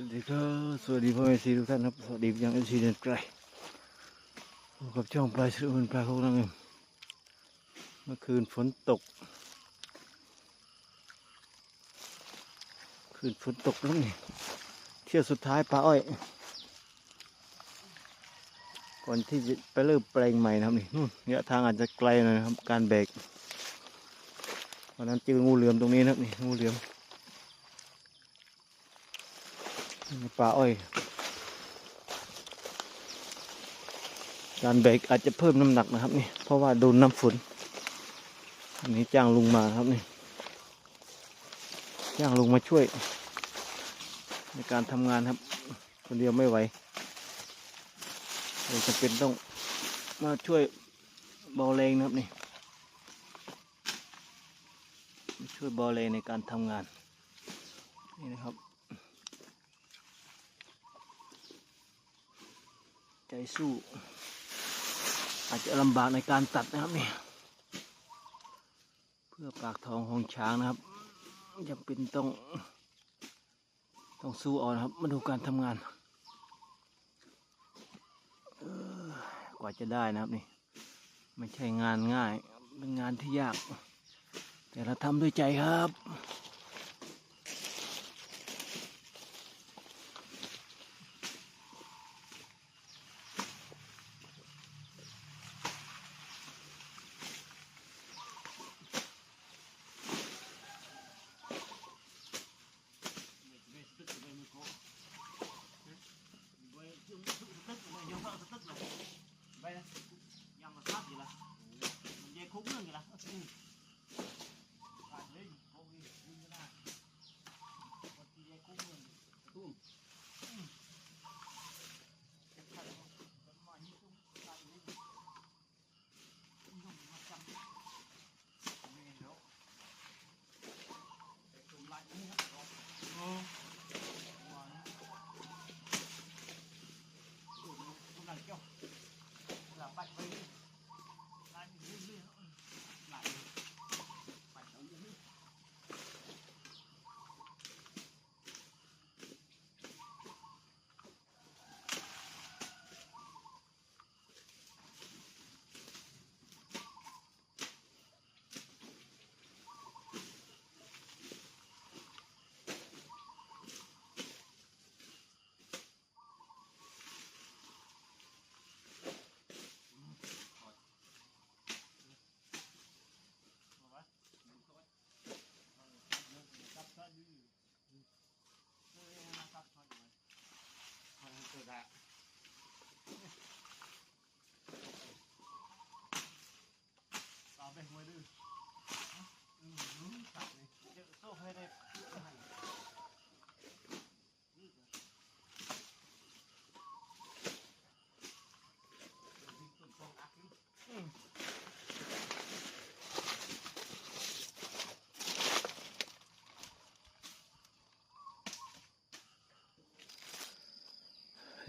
วัสดีครับสวัสดีพ่อแม่ซีทุกท่านครับ สวัสดียังเอฟซีเดินไกลพบกับช่องปลายสุรินปลายโคกน้ำเงินเมื่อคืนฝนตก คืนฝนตกแล้วนี่เที่ยวสุดท้ายปลาอ้อย ก่อนที่จะไปเริ่มแปลงใหม่นะครับนี่นู่นระยะทางอาจจะไกลหน่อยนะครับ การแบกวันนั้นเจองูเหลือมตรงนี้นะครับนี่งูเหลือม ปลาอ้อยการแบรกอาจจะเพิ่มน้ำหนักนะครับนี่ เพราะว่าโดนน้ำฝน อันนี้จ้างลุงมาครับนี่ จ้างลุงมาช่วย ในการทำงานครับ คนเดียวไม่ไหวเลยจำเป็นต้องมาช่วยเบาแรงนะครับนี่ ช่วยเบาแรงในการทำงาน นี่นะครับ ใจสู้ อาจจะลำบากในการตัดนะครับนี่เพื่อปากทองของช้างนะครับจำเป็นต้อง ต้องสู้เอานะครับ มาดูการทำงานกว่าจะได้นะครับนี่ ไม่ใช่งานง่าย เป็นงานที่ยาก แต่เราทำด้วยใจครับ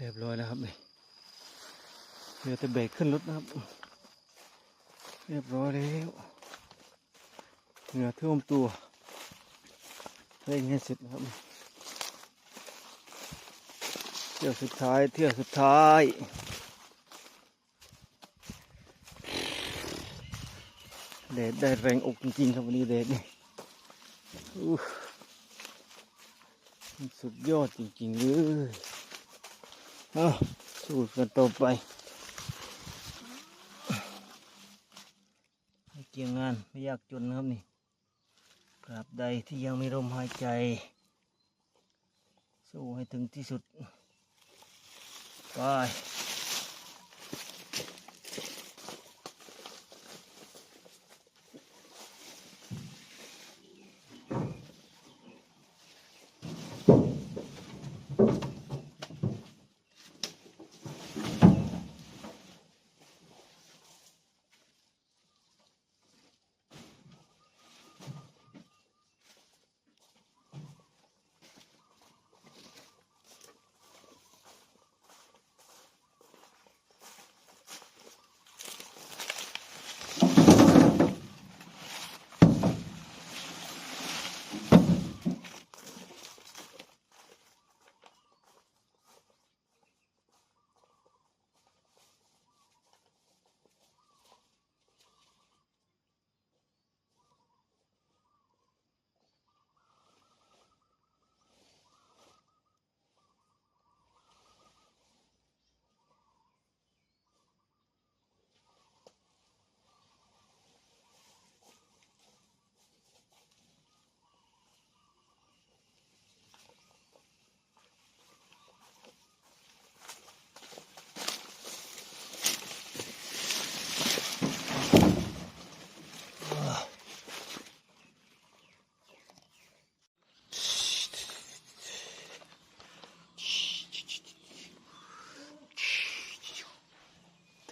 เรียบร้อยแล้วครับนี่เหลือแต่เบรกขึ้นรถนะครับ เรียบร้อยแล้วเหงื่อท่วมตัวเร่งให้เสร็จนะครับเที่ยวสุดท้ายเที่ยวสุดท้ายแดดได้แรงอกจริงๆครับวันนี้แดดนี่สุดยอดจริงๆเลย เอาสู้กันต่อไปเกี่ยงงานไม่ยากจนนะครับนี่กราบใดที่ยังมีลมหายใจ สู้ให้ถึงที่สุด ไป เ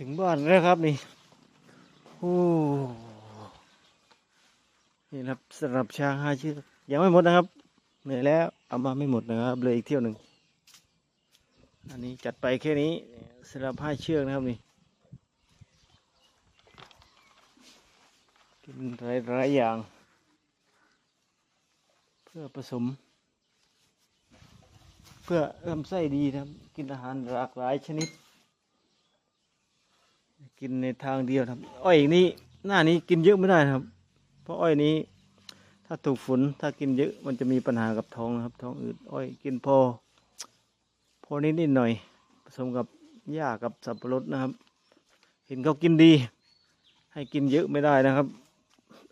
ถึงบ้านแล้วครับนี่โอ้นี่ครับสำหรับช้างห้าเชือกยังไม่หมดนะครับ เหนื่อยแล้วเอามาไม่หมดนะครับเลยอีกเที่ยวหนึ่งอันนี้จัดไปแค่นี้สำหรับห้าเชือกนะครับนี่กินหลายๆอย่าง เพื่อผสม เพื่อลำไส้ดีนะครับ กินอาหารหลากหลายชนิด กินในทางเดียวครับ อ้อยนี้หน้านี้กินเยอะไม่ได้ครับ เพราะอ้อยนี้ ถ้าถูกฝนถ้ากินเยอะมันจะมีปัญหากับท้องนะครับ ท้องอืดอ้อยกินพอ พอนิดนิดหน่อย ผสมกับหญ้ากับสับปะรดนะครับ เห็นเขากินดี ให้กินเยอะไม่ได้นะครับ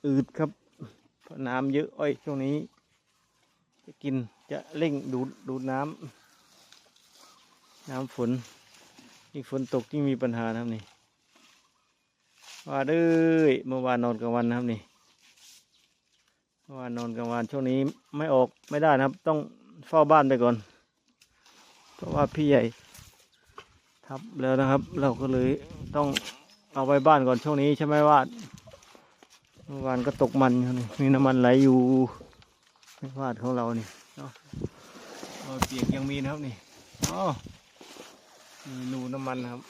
อืดครับเพราะน้ำเยอะอ้อยช่วงนี้ จะกินจะเร่งดูดดูดน้ำน้ำฝนยิ่งฝนตกยิ่งมีปัญหานะครับนี่ ว่าด้ยเมื่อวานนอนกลางวันนะครับนี่เมื่อวานนอนกลางวันช่วงนี้ไม่ออกไม่ได้นะครับ ต้องเฝ้าบ้านไปก่อน เพราะว่าพี่ใหญ่ทับแล้วนะครับ เราก็เลยต้องเอาไว้บ้านก่อนช่วงนี้ใช่ไหมว่าดเมื่อวานก็ตกมันนี่มีน้ำมันไหลอยู่ไม่วาดของเรานี่เนาะเอาเปียกยังมีนะครับนี่อ๋อมีรูน้ำมันนะครับ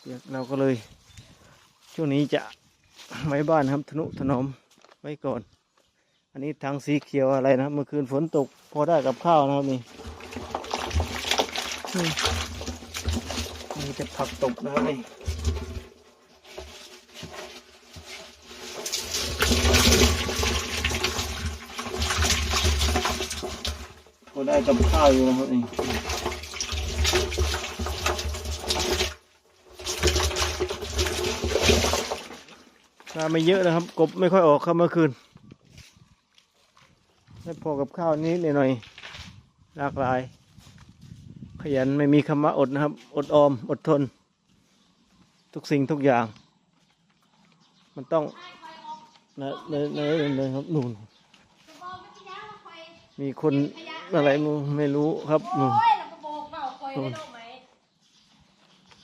เปียกเราก็เลย ช่วงนี้จะไว้บ้านครับทนุถนอมไว้ก่อน อันนี้ทางสีเขียวอะไรนะเมื่อคืนฝนตกพอได้กับข้าวนะครับนี่นี่จะผักตกนะนี่พอได้กับข้าวอยู่นะครับนี่ ปลาไม่เยอะนะครับ กบไม่ค่อยออกครับเมื่อคืนได้พอกับข้าวนี้หน่อยหลากหลาย ขยันไม่มีคำว่าอดนะครับ อดออมอดทน ทุกสิ่งทุกอย่าง มันต้องนะเลยเลยเลยครับนู่นมีคนอะไรไม่รู้ครับนู่นเราก็บอกเปล่าคอยได้รู้ไหม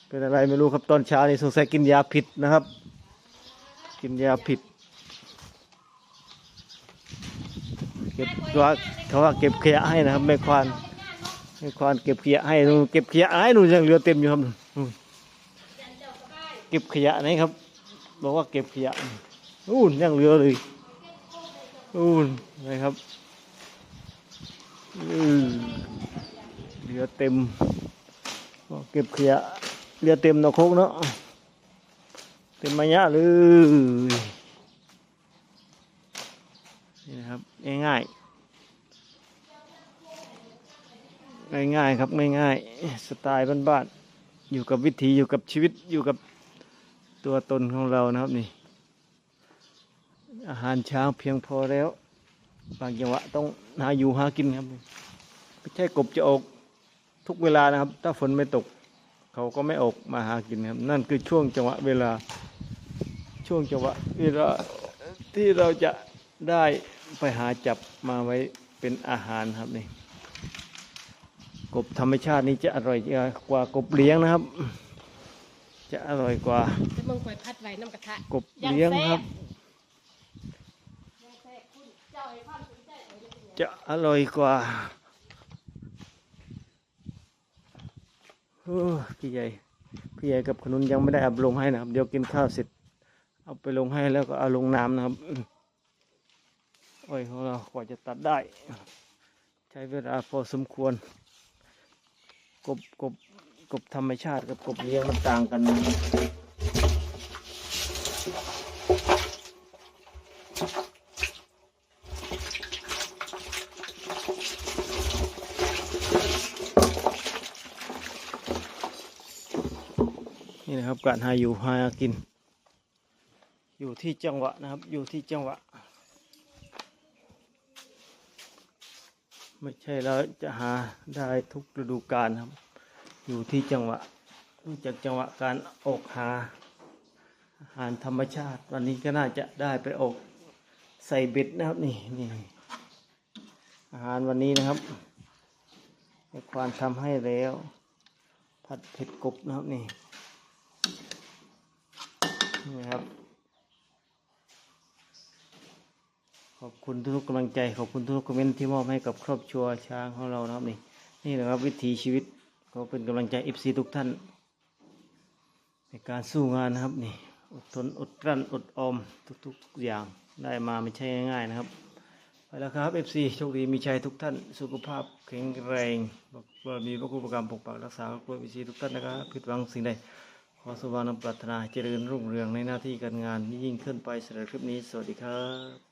เป็นอะไรไม่รู้ครับตอนเช้านี่สงสัยกินยาผิดนะครับ กินยาผิด เก็บว่าเขาว่าเก็บขยะให้นะครับแม่ควานแม่ควานเก็บขยะให้ดูเก็บขยะให้ดูยังเหลือเต็มอยู่ครับเก็บขยะไหนครับ บอกว่าเก็บขยะนู่นยังเหลือเลยนู่นนะครับเหลือเต็ม เก็บขยะเหลือเต็มนาะโคกเนาะ เต็มมายะเลยนี่นะครับง่ายๆง่ายครับง่ายๆสไตล์บ้านๆอยู่กับวิถีอยู่กับชีวิตอยู่กับตัวตนของเรานะครับนี่ อาหารเช้าเพียงพอแล้ว บางจังหวะต้องหาอยู่หากินครับไม่ใช่กบจะออกทุกเวลานะครับ ถ้าฝนไม่ตก เขาก็ไม่ออกมาหากินครับ นั่นคือช่วงจังหวะเวลาช่วงจังหวะเวลาที่เราจะได้ไปหาจับมาไว้เป็นอาหารครับนี่กบธรรมชาตินี่จะอร่อยกว่ากบเลี้ยงนะครับ จะอร่อยกว่าจะมึงคอยพัดไว้น้ำกระทะกบเลี้ยงครับเจ้าไอ้ความสนใจเอาไว้เป็นจะอร่อยกว่าโอ้ พี่ใหญ่พี่ใหญ่กับขนุนยังไม่ได้อาลงให้นะครับ เดี๋ยวกินข้าวเสร็จ เอาไปลงให้แล้วก็เอาลงน้ำนะครับโอ้อยของเรากว่าจะตัดได้ ใช้เวลาพอสมควร กบกบกบธรรมชาติกับกบเลี้ยงมันต่างกัน นะครับ การหาอยู่หากิน อยู่ที่จังหวะนะครับ อยู่ที่จังหวะ ไม่ใช่เราจะหาได้ทุกฤดูกาลครับ อยู่ที่จังหวะรู้จักจังหวะการออกหาอาหารธรรมชาติ วันนี้ก็น่าจะได้ไปออกใส่เบ็ดนะครับนี่นี่อาหารวันนี้นะครับควานทำให้แล้ว ผัดเผ็ดกบนะครับนี่ นี่ครับ ขอบคุณทุกกำลังใจ ขอบคุณทุกคอมเมนต์ที่มอบให้กับครอบครัวช้างของเรานะครับนี่นี่แหละครับวิถีชีวิตก็เป็นกำลังใจ FC ทุกท่าน ในการสู้งานนะครับนี่อดทนอดกลั้นอดออมทุกๆทุกอย่างได้มาไม่ใช่ง่ายๆนะครับไปแล้วครับ FC โชคดีมีชัยทุกท่าน สุขภาพแข็งแรงว่ามีพระคุณประการปกปักรักษาครอบครัว FC ทุกท่านนะครับผิดหวังสิ่งใด ขอสว่างนำปรารถนาเจริญรุ่งเรืองในหน้าที่การงานยิ่งขึ้นไปสำหรับคลิปนี้ สวัสดีครับ